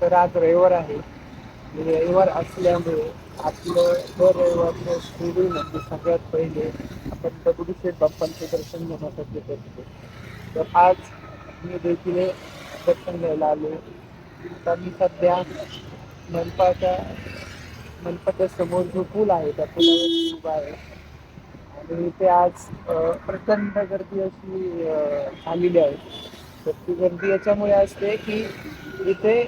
तर आज रविवार आहे. आणि रविवार असल्यामुळे आपलं दर रविवारचं शिर्डी म्हणजे सगळ्यात पहिले आपण दगडूशेठ बाप्पांचे दर्शन घेण्यासाठी करतो तर आज मी देखील दर्शन घ्यायला आलो. तर मी सध्या मनपाच्या मनपाच्या समोर जो पूल आहे त्या पुलावर उभा आहे. आणि इथे आज प्रचंड गर्दी अशी झालेली आहे. तर ती गर्दी याच्यामुळे असते की इथे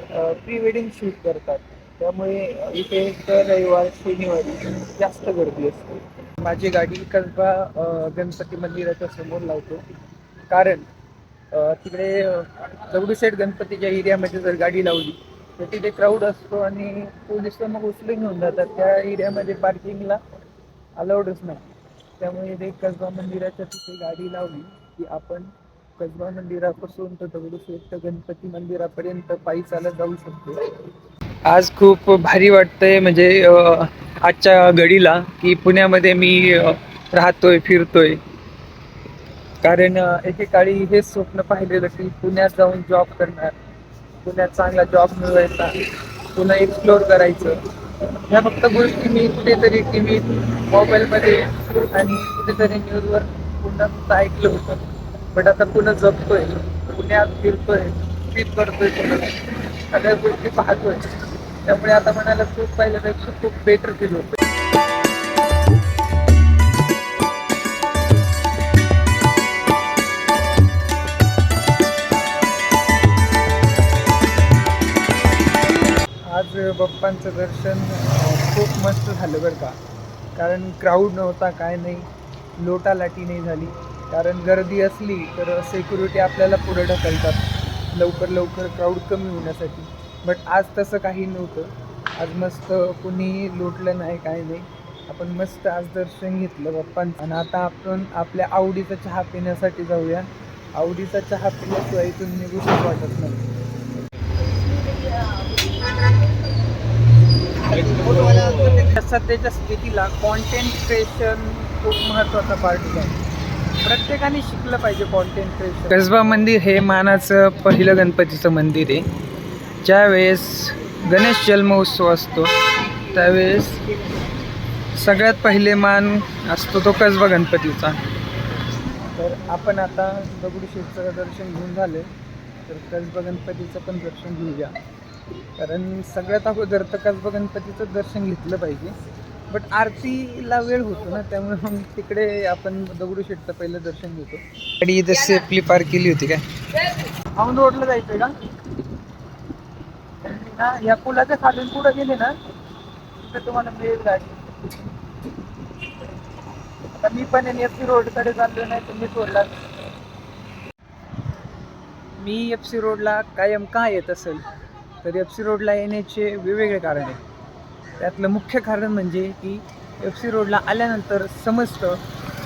प्री वेडिंग शूट करतात. त्यामुळे इथे दर रविवार शनिवारी जास्त गर्दी असते. माझी गाडी कसबा गणपती मंदिराच्या समोर लावतो. कारण तिकडे दगडूशेठ गणपतीच्या एरियामध्ये जर गाडी लावली तर तिथे क्राऊड असतो आणि पोलीस मग उचलून घेऊन जातात. त्या एरियामध्ये पार्किंगला अलाउडच नाही. त्यामुळे ते कसबा मंदिराच्या तिथे गाडी लावली की आपण कसबा मंदिरापासून तर दगडूशेठ गणपती मंदिरापर्यंत पायी चालत जाऊ शकतो. आज खूप भारी वाटतंय म्हणजे आजच्या घडीला की पुण्यामध्ये मी राहतोय फिरतोय. कारण एकेकाळी हेच स्वप्न पाहिलेलं की पुण्यात जाऊन जॉब करणार पुण्यात चांगला जॉब मिळवायचा पुन्हा एक्सप्लोअर करायचं. ह्या फक्त गोष्टी मी कुठेतरी टी व्हीत मोबाईलमध्ये आणि कुठेतरी न्यूजवर पुन्हा फक्त ऐकलं होतं. बट आता पुन्हा जगतोय. पुण्यात फिरतोय फिट करतोय पुन्हा सगळ्या गोष्टी पाहतोय. त्यामुळे आता म्हणायला खूप पहिल्यापेक्षा खूप बेटर फील होतोय. आज बाप्पांचं दर्शन खूप मस्त झालं बरं का. कारण क्राऊड नव्हता काय नाही. लोटालाटी नाही झाली. कारण गर्दी असली तर सिक्युरिटी आपल्याला पुढे ढकलतात. लवकर लवकर क्राऊड कमी होण्यासाठी. बट आज तसं काही नव्हतं. आज मस्त कुणी लोटलं नाही काय नाही. आपण मस्त आज दर्शन घेतलं बाप्पांचं. आणि आता आपण आपल्या आवडीचा चहा पिण्यासाठी जाऊया. आवडीचा चहा पिल्याशिवाय इथून निघूच वाटत नाही. सध्याच्या स्थितीला कॉन्टेंट क्रिएशन खूप महत्त्वाचा पार्ट आहे. प्रत्येकाने शिकलं पाहिजे कॉन्टेंट क्रिएशन कसबा मंदिर हे मानाचं पहिलं गणपतीचं मंदिर आहे. ज्यावेळेस गणेश जन्मोत्सव असतो त्यावेळेस सगळ्यात पहिले मान असतो तो कसबा गणपतीचा. तर आपण आता दगडूशेठचं दर्शन घेऊन झालं. तर कसबा गणपतीचं पण दर्शन घेऊया. कारण सगळ्यात अगोदर तर कसबा गणपतीचं दर्शन घेतलं पाहिजे. बट आरतीला वेळ होतो ना त्यामुळे मग तिकडे आपण दगडूशेठचं पहिलं दर्शन घेतो. गाडी इथं सेफली पार्क केली होती काय? औंध रोडला जायचंय का? ना या पुलाच्या खालून पुढे गेले ना तिथे तुम्हाला मिळेल गाडी. आता मी पण एफ सी रोडकडे चाललो नाही मी सोडला मी एफ सी रोडला कायम का येत असेल? तर एफ सी रोडला येण्याचे वेगवेगळे कारण आहेत त्यातलं मुख्य कारण म्हणजे की एफ सी रोडला आल्यानंतर समजतं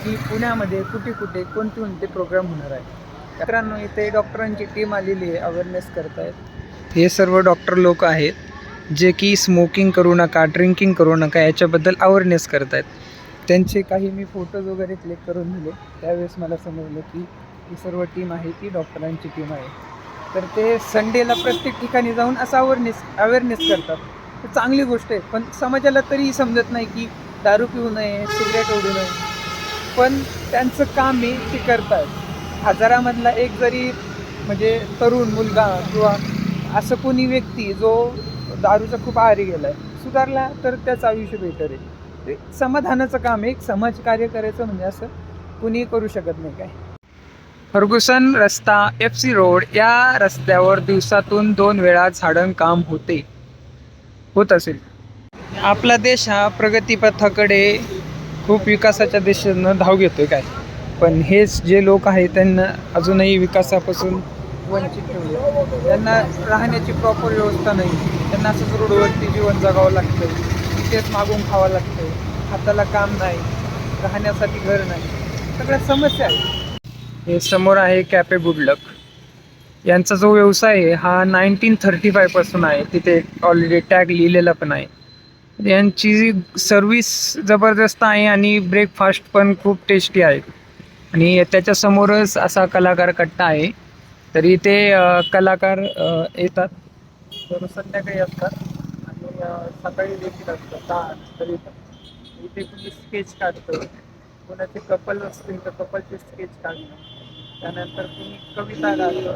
की पुण्यामध्ये कुठे कुठे कोणते कोणते प्रोग्राम होणार आहे मित्रांनो इथे डॉक्टरांची टीम आलेली आहे. अवेअरनेस करत आहेत हे सर्व डॉक्टर लोक आहेत जे की स्मोकिंग करू नका ड्रिंकिंग करू नका याच्याबद्दल अवेअरनेस करत आहेत त्यांचे काही मी फोटोज वगैरे क्लिक करून दिले. त्यावेळेस मला समजलं की ही सर्व टीम आहे ती डॉक्टरांची टीम आहे. तर ते संडेला प्रत्येक ठिकाणी जाऊन असं अवेअरनेस अवेअरनेस करतात. चांगली गोष्ट आहे. पण समाजाला तरीही समजत नाही की दारू पिऊ नये सिगरेट ओढू नये. पण त्यांचं काम आहे ते करतात. हजारामधला एक जरी म्हणजे तरुण मुलगा किंवा असं कोणी व्यक्ती जो दारूचा खूप आहारी गेला आहे सुधारला तर त्याचं आयुष्य बेटर आहे. ते समाधानाचं काम आहे. एक समाजकार्य करायचं म्हणजे असं कुणीही करू शकत नाही काय. फर्गुसन रस्ता एफ सी रोड या रस्त्यावर दिवसातून दोन वेळा झाडण काम होते. होत असेल. आपला देश हा प्रगतीपथाकडे खूप विकासाच्या दिशेनं धाव घेतोय काय? पण हेच जे लोक आहेत त्यांना अजूनही विकासापासून वंचित ठेवले त्यांना राहण्याची प्रॉपर व्यवस्था नाही. त्यांना असंच रोडवरती जीवन जगावं लागतं तिथेच मागून खावं लागतं हाताला काम नाही. राहण्यासाठी घर नाही. सगळ्या समस्या आहेत. हे समोर आहे कॅफे गुडलक यांचा जो व्यवसाय आहे हा नाईन्टीन थर्टी फायपासून आहे. तिथे ऑलरेडी टॅग लिहिलेला पण आहे. यांची सर्विस जबरदस्त आहे आणि ब्रेकफास्ट पण खूप टेस्टी आहे. आणि त्याच्यासमोरच असा कलाकार कट्टा आहे. तर इथे कलाकार येतात. तर संध्याकाळी असतात. आणि सकाळी देखील असतात. दहा तरी इथे कुणी स्केच काढतं. कोणाचे कपल असतील तर कपलचे स्केच काढणं त्यानंतर तुम्ही कविता गातो.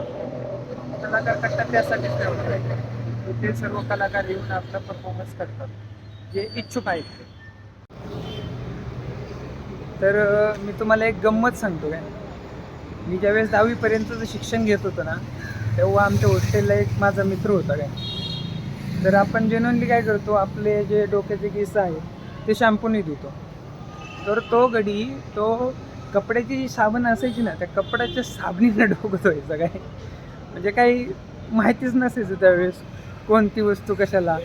कलाकार करतात त्यासाठीच ठेवलं ते सर्व कलाकार येऊन आपला परफॉर्मन्स करतात जे इच्छुक आहेत तर मी तुम्हाला एक गंमत सांगतो काय मी ज्यावेळेस दहावीपर्यंतचं शिक्षण घेत होतो ना तेव्हा आमच्या हॉस्टेलला एक माझा मित्र होता काय. तर आपण जेन्युअनली काय करतो आपले जे डोक्याचे केस आहेत ते शॅम्पूने धुतो. तर तो गडी तो कपड्याची जी साबण असायची ना त्या कपड्याच्या साबणीनं डोकं धुवायचं काय? म्हणजे काही माहितीच नसायचं त्यावेळेस कोणती वस्तू कशाला.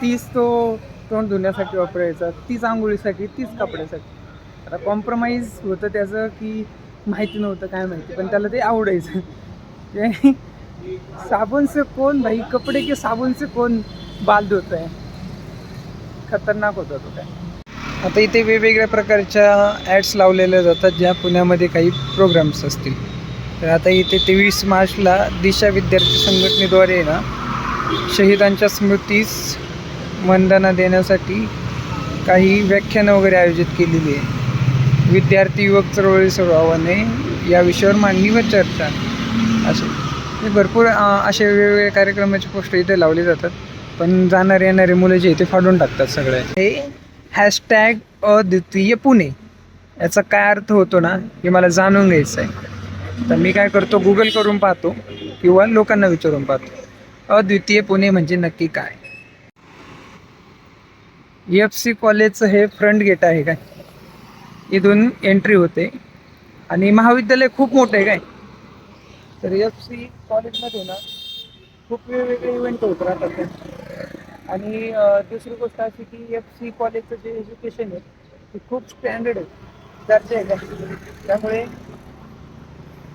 तीच तो तोंड धुण्यासाठी वापरायचा तीच आंघोळीसाठी तीच कपड्यासाठी. आता कॉम्प्रोमाइज होतं त्याचं की माहिती नव्हतं काय माहिती पण त्याला ते आवडायचं. साबणचं कोण से भाई? कपडे की साबुन से बाल धुत आहे खतरनाक होता तो काय. आता इथे वेगवेगळ्या प्रकारच्या ॲड्स लावलेल्या जातात ज्या पुण्यामध्ये काही प्रोग्राम्स असतील. तर आता इथे तेवीस मार्चला दिशा विद्यार्थी संघटनेद्वारे ना शहीदांच्या स्मृतीस वंदना देण्यासाठी काही व्याख्यानं वगैरे आयोजित केलेली आहे. विद्यार्थी युवक चळवळी स्वभावाने या विषयावर मांडणी व चर्चा. असे. हे भरपूर असे वेगवेगळ्या कार्यक्रमाचे पोस्ट इथे लावले जातात. पण जाणारे येणारे मुलं जे इथे फाडून टाकतात सगळ्या हे हॅशटॅग अद्वितीय पुणे. याचा काय अर्थ होतो ना हे मला जाणून घ्यायचं आहे तर मी काय करतो गुगल करून पाहतो किंवा लोकांना विचारून पाहतो. अद्वितीय पुणे म्हणजे नक्की काय? एफ सी कॉलेजचं हे फ्रंट गेट आहे काय? इथून एंट्री होते. आणि महाविद्यालय खूप मोठं आहे काय? तर एफ सी कॉलेजमध्ये ना खूप वेगवेगळे इव्हेंट होत राहतात. आणि दुसरी गोष्ट अशी की एफ सी कॉलेजचं जे एज्युकेशन आहे ते खूप स्टँडर्ड आहे. दर्जा आहे त्यामुळे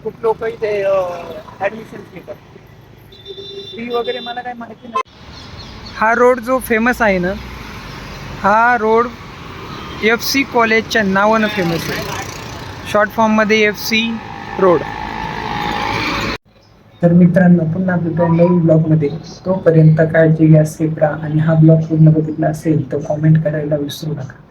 खूप लोक इथे ॲडमिशन घेतात. फी वगैरे मला काही माहिती नाही. हा रोड जो फेमस आहे ना हा रोड एफ सी कॉलेजच्या नावानं फेमस आहे. शॉर्ट फॉर्ममध्ये एफ सी रोड तर मित्रांनो पुन्हा भेटूया नवीन ब्लॉगमध्ये तोपर्यंत काळजी घ्या सेफ राहा आणि हा ब्लॉग पूर्ण बघितला असेल तर कॉमेंट करायला विसरू नका.